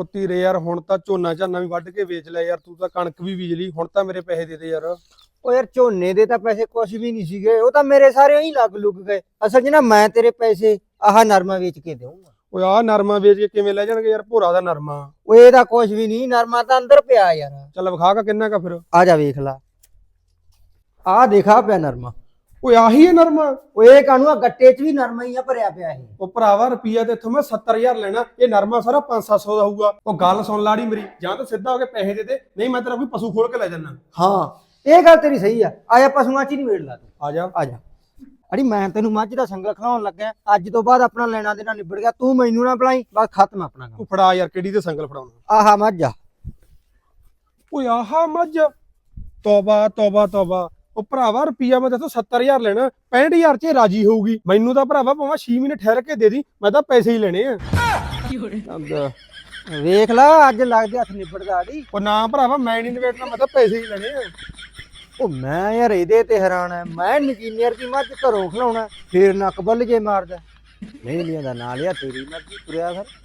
ਉਹ ਤੀਰੇ ਯਾਰ ਹੁਣ ਤਾਂ ਝੋਨਾ ਝਾਨਾ ਵੀ ਵੱਢ ਕੇ ਵੇਚ ਲਿਆ ਯਾਰ ਤੂੰ ਤਾਂ ਕਣਕ ਵੀ ਬੀਜ ਲਈ ਹੁਣ ਤਾਂ ਮੇਰੇ ਪੈਸੇ ਦੇ ਦੇ ਯਾਰ। ਉਹ ਯਾਰ ਝੋਨੇ ਦੇ ਤਾਂ ਪੈਸੇ ਕੁਝ ਵੀ ਨਹੀਂ ਸੀਗੇ ਉਹ ਤਾਂ ਮੇਰੇ ਸਾਰੇ ਹੀ ਲੱਗ ਲੁੱਗ ਗਏ। ਅਸਲ 'ਚ ਨਾ ਮੈਂ ਤੇਰੇ ਪੈਸੇ ਆਹ ਨਰਮਾ ਵੇਚ ਕੇ ਦੇਵਾਂਗਾ ਓਏ ਆਹ ਨਰਮਾ ਵੇਚ ਕੇ ਕਿਵੇਂ ਲੈ ਜਾਣਗੇ ਯਾਰ ਭੋਰਾ ਦਾ ਨਰਮਾ। ਉਹ ਇਹਦਾ ਕੁਝ ਵੀ ਨਹੀਂ ਨਰਮਾ ਤਾਂ ਅੰਦਰ ਪਿਆ ਯਾਰ। ਚੱਲ ਵਿਖਾ ਕੇ ਕਿੰਨਾ ਕਾ ਫਿਰ। ਆ ਜਾ ਵੇਖ ਲਾ। ਆ ਦੇਖਾ ਪਿਆ ਨਰਮਾ। ਓਏ ਆਹੀ ਹੈ ਨਰਮਾ? ਉਹ ਇਹ ਕਾਨੂੰ ਆ? ਗੱਟੇ 'ਚ ਵੀ ਨਰਮਾ ਹੀ ਆ ਭਰਿਆ ਪਿਆ ਇਹ। ਉਹ ਭਰਾਵਾ ਰੁਪਈਆ ਤੇ ਇੱਥੋਂ ਮੈਂ 70000 ਲੈਣਾ। ਇਹ ਨਰਮਾ ਸਾਰਾ 5-700 ਦਾ ਹੋਊਗਾ। ਉਹ ਗੱਲ ਸੁਣ ਲਾੜੀ ਮੇਰੀ। ਜਾਂ ਤਾਂ ਸਿੱਧਾ ਹੋ ਕੇ ਪੈਸੇ ਦੇ ਦੇ ਨਹੀਂ ਮੈਂ ਤੇਰਾ ਕੋਈ ਪਸ਼ੂ ਖੋਲ ਕੇ ਲੈ ਜਾਣਾ ਹਾਂ ਇਹ ਗੱਲ ਤੇਰੀ ਸਹੀ ਆ। ਆਇਆ ਪਸ਼ੂਆਂ 'ਚ ਹੀ ਨਹੀਂ ਵੇੜ ਲਾ ਤੂੰ। ਆ ਜਾ। ਆ ਜਾ। ਅੜੀ ਮੈਂ ਤੈਨੂੰ ਮੱਝ ਦਾ ਸੰਗਲ ਖਲਾਉਣ ਲੱਗਾ ਅੱਜ ਤੋਂ ਬਾਅਦ ਆਪਣਾ ਲੈਣਾ ਦੇਣਾ ਨਿਬੜ ਗਿਆ। ਤੂੰ ਮੈਨੂੰ ਨਾ ਬੁਲਾਈ ਬਸ ਖਤਮ ਆਪਣਾ ਕੰਮ। ਤੂੰ ਫੜਾ ਯਾਰ ਕਿਹੜੀ ਤੇ ਸੰਗਲ ਫੜਾਉਣਾ? ਆਹਾ ਮੱਝ ਆ। ਓਏ ਆਹਾ ਮੱਝ। ਤੋਬਾ ਤੋਬਾ ਤੋਬਾ। ਉਹ ਭਰਾਵਾ ਰੁਪਿਆ ਮੈਂ ਦੱਸੋ 70000 ਲੈਣਾ 65000 ਚ ਰਾਜੀ ਹੋਊਗੀ। ਮੈਨੂੰ ਤਾਂ ਭਰਾਵਾ ਭਾਵੇਂ 6 ਮਹੀਨੇ ਠਹਿਰ ਕੇ ਦੇ ਦੀ ਮੈਂ ਤਾਂ ਪੈਸੇ ਹੀ ਲੈਣੇ ਆ। ਵੇਖ ਲਾ ਅੱਜ ਲੱਗਦੇ ਹੱਥ ਨਿਬੜਦਾ ਦੀ ਉਹ ਨਾ ਭਰਾਵਾ ਮੈਂ ਨਹੀਂ ਨਿਬੜਨਾ ਮੈਂ ਤਾਂ ਪੈਸੇ ਹੀ ਲੈਣੇ ਆ। ਉਹ ਮੈਂ ਯਾਰ ਇਹਦੇ ਤੇ ਹੈਰਾਨ ਆ। ਮੈਂ ਇੰਜੀਨੀਅਰ ਦੀ ਮੱਝ ਘਰੋਂ ਖਲਾਉਣਾ ਫੇਰ ਨੱਕ ਬੱਲ ਕੇ ਮਾਰਦਾ। ਨਹੀਂ ਲਿਆਂਦਾ ਨਾ ਲਿਆ ਤੇਰੀ ਮਰਜ਼ੀ ਤੁਰਿਆ ਫਿਰ।